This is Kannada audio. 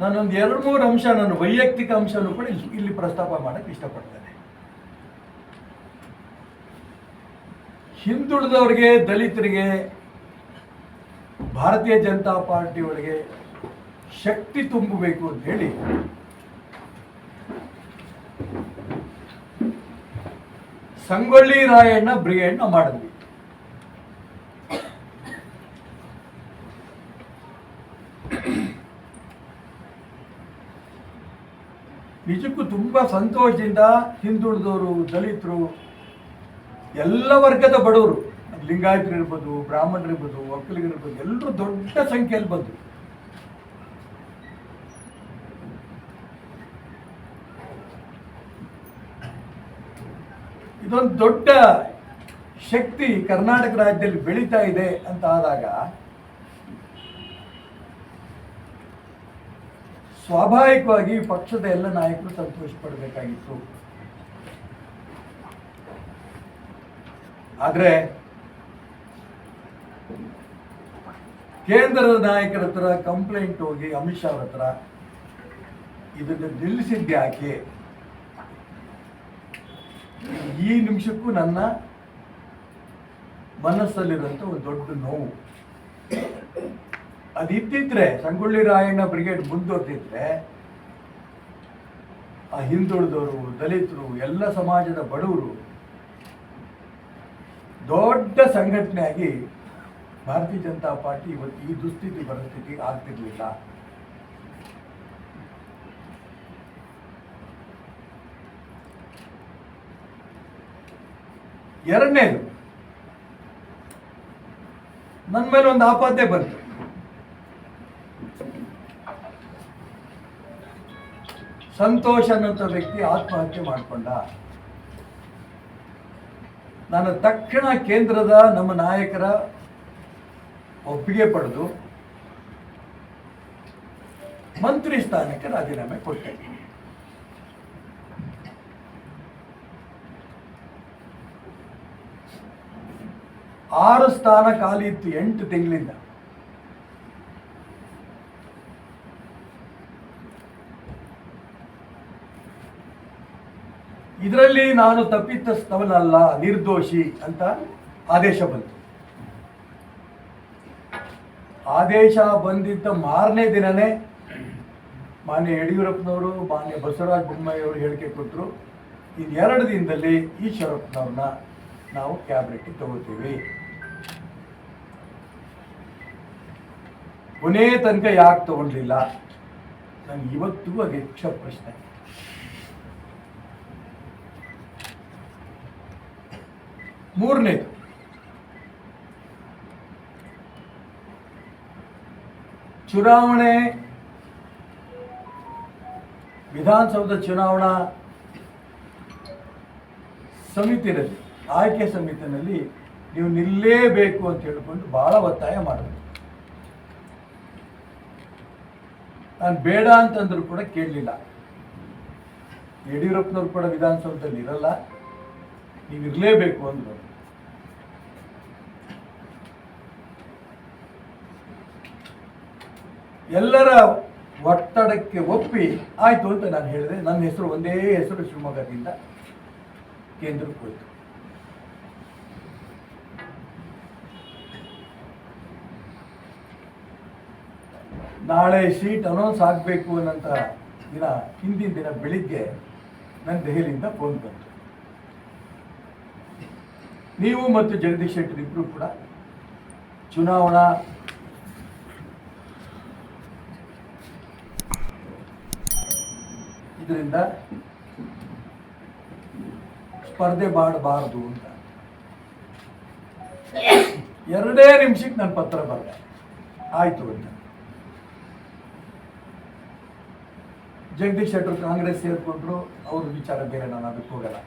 ನಾನೊಂದು ಎರಡು ಮೂರು ಅಂಶ ನನ್ನ ವೈಯಕ್ತಿಕ ಅಂಶನೂ ಕೂಡ ಇಲ್ಲಿ ಪ್ರಸ್ತಾಪ ಮಾಡಕ್ಕೆ ಇಷ್ಟಪಡ್ತೇನೆ. ಹಿಂದುಳಿದವ್ರಿಗೆ, ದಲಿತರಿಗೆ, ಭಾರತೀಯ ಜನತಾ ಪಾರ್ಟಿ ಒಳಗೆ ಶಕ್ತಿ ತುಂಬಬೇಕು ಅಂತ ಹೇಳಿ ಸಂಗೊಳ್ಳಿ ರಾಯಣ್ಣ ಬ್ರಿಗೇಡ್ನ ಮಾಡಿದ್ವಿ. ನಿಜಕ್ಕೂ ತುಂಬ ಸಂತೋಷದಿಂದ ಹಿಂದುಳಿದವರು, ದಲಿತರು, ಎಲ್ಲ ವರ್ಗದ ಬಡವರು ಲಿಂಗಾಯತರು ಇರ್ಬೋದು ಬ್ರಾಹ್ಮಣರು ಇರ್ಬೋದು ಒಕ್ಕಲಿಗರಿರ್ಬೋದು ಎಲ್ಲರೂ ದೊಡ್ಡ ಸಂಖ್ಯೆಯಲ್ಲಿ ಬಂದರು. ಇದೊಂದು ದೊಡ್ಡ ಶಕ್ತಿ ಕರ್ನಾಟಕ ರಾಜ್ಯದಲ್ಲಿ ಬೆಳೀತಾ ಇದೆ ಅಂತ ಆದಾಗ ಸ್ವಾಭಾವಿಕವಾಗಿ ಪಕ್ಷದ ಎಲ್ಲ ನಾಯಕರು ಸಂತೋಷ ಪಡಬೇಕಾಗಿತ್ತು ಆದರೆ ಕೇಂದ್ರದ ನಾಯಕರ ಹತ್ರ ಕಂಪ್ಲೇಂಟ್ ಹೋಗಿ ಅಮಿತ್ ಶಾ ಹತ್ರ ಇದನ್ನು ನಿಲ್ಲಿಸಿದ್ದೆ ಯಾಕೆ? ಈ ನಿಮಿಷಕ್ಕೂ ನನ್ನ ಮನಸ್ಸಲ್ಲಿರುವಂಥ ಒಂದು ದೊಡ್ಡ ನೋವು. ಅದಿದ್ದಿದ್ರೆ, ಸಂಗೊಳ್ಳಿ ರಾಯಣ್ಣ ಬ್ರಿಗೇಡ್ ಮುಂದುವರೆದಿದ್ರೆ ಆ ಹಿಂದುಳಿದವರು, ದಲಿತರು, ಎಲ್ಲ ಸಮಾಜದ ಬಡವರು ದೊಡ್ಡ ಸಂಘಟನೆಯಾಗಿ ಭಾರತೀಯ ಜನತಾ ಪಾರ್ಟಿ ಇವತ್ತು ಈ ದುಸ್ಥಿತಿ, ಪರಿಸ್ಥಿತಿ ಆಗ್ತಿರ್ಲಿಲ್ಲ. ಎರಡನೇದು ನನ್ನ ಮೇಲೆ ಒಂದು ಆಪಾದನೆ ಬಂತು. ಸಂತೋಷ್ ಅನ್ನೋಂಥ ವ್ಯಕ್ತಿ ಆತ್ಮಹತ್ಯೆ ಮಾಡಿಕೊಂಡ. ನಾನು ತಕ್ಷಣ ಕೇಂದ್ರದ ನಮ್ಮ ನಾಯಕರ ಒಪ್ಪಿಗೆ ಪಡೆದು ಮಂತ್ರಿ ಸ್ಥಾನಕ್ಕೆ ರಾಜೀನಾಮೆ ಕೊಟ್ಟೆ. ಆರು ಸ್ಥಾನ ಖಾಲಿ ಇತ್ತು ಎಂಟು ತಿಂಗಳಿಂದ. ಇದರಲ್ಲಿ ನಾನು ತಪ್ಪಿತಸ್ಥವನಲ್ಲ ನಿರ್ದೋಷಿ ಅಂತ ಆದೇಶ ಬಂತು. ಆದೇಶ ಬಂದಿದ್ದ ಮಾರನೇ ದಿನನೇ ಮಾನ್ಯ ಯಡಿಯೂರಪ್ಪನವರು, ಮಾನ್ಯ ಬಸವರಾಜ ಬೊಮ್ಮಾಯಿ ಅವರು ಹೇಳಿಕೆ ಕೊಟ್ಟರು, ಇನ್ನೆರಡು ದಿನದಲ್ಲಿ ಈಶ್ವರಪ್ಪನವ್ರನ್ನ ನಾವು ಕ್ಯಾಬಿನೆಟ್ಗೆ ತಗೋತೀವಿ. ಕೊನೆ ತನಕ ಯಾಕೆ ತಗೊಂಡಿಲ್ಲ ನನಗೆ ಇವತ್ತಿಗೂ ಅದು ಹೆಚ್ಚ ಪ್ರಶ್ನೆ. ಮೂರನೇದು. ಚುನಾವಣೆ ವಿಧಾನಸೌಧ ಚುನಾವಣಾ ಸಮಿತಿಯಲ್ಲಿ ಆಯ್ಕೆ ಸಮಿತಿನಲ್ಲಿ ನೀವು ನಿಲ್ಲೇಬೇಕು ಅಂತ ಹೇಳಿಕೊಂಡು ಬಹಳ ಒತ್ತಾಯ ಮಾಡಬೇಕು ನಾನು ಬೇಡ ಅಂತಂದ್ರೂ ಕೂಡ ಕೇಳಲಿಲ್ಲ. ಯಡಿಯೂರಪ್ಪನವ್ರು ಕೂಡ ವಿಧಾನಸೌಧದಲ್ಲಿ ಇರಲ್ಲ. ನೀವು ಇರಲೇಬೇಕು ಅಂದರು. ಎಲ್ಲರ ಒತ್ತಡಕ್ಕೆ ಒಪ್ಪಿ ಆಯ್ತು ಅಂತ ನಾನು ಹೇಳಿದೆ. ನನ್ನ ಹೆಸರು ಒಂದೇ ಹೆಸರು ಶಿವಮೊಗ್ಗದಿಂದ ಕೇಂದ್ರಕ್ಕೆ ಹೋಯ್ತು ನಾಳೆ ಸೀಟ್ ಅನೌನ್ಸ್ ಆಗಬೇಕು ಅನ್ನೋಂಥ ದಿನ, ಹಿಂದಿನ ದಿನ ಬೆಳಿಗ್ಗೆ ನನ್ನ ದೆಹಲಿಯಿಂದ ಫೋನ್ ಬಂತು. ನೀವು ಮತ್ತು ಜಗದೀಶ್ ಶೆಟ್ಟರ್ ಇಬ್ಬರೂ ಕೂಡ ಚುನಾವಣಾ ಇದರಿಂದ ಸ್ಪರ್ಧೆ ಮಾಡಬಾರದು ಅಂತ. ಎರಡೇ ನಿಮಿಷಕ್ಕೆ ನನ್ನ ಪತ್ರ ಬರೆದೆ. ಆಯ್ತು ಅಂತ. ಜಗದೀಶ್ ಶೆಟ್ಟರ್ ಕಾಂಗ್ರೆಸ್ ಸೇರ್ಕೊಂಡ್ರು, ಅವ್ರ ವಿಚಾರ ಬೇರೆ, ನಾನು ಅದಕ್ಕೆ ಹೋಗಲ್ಲ.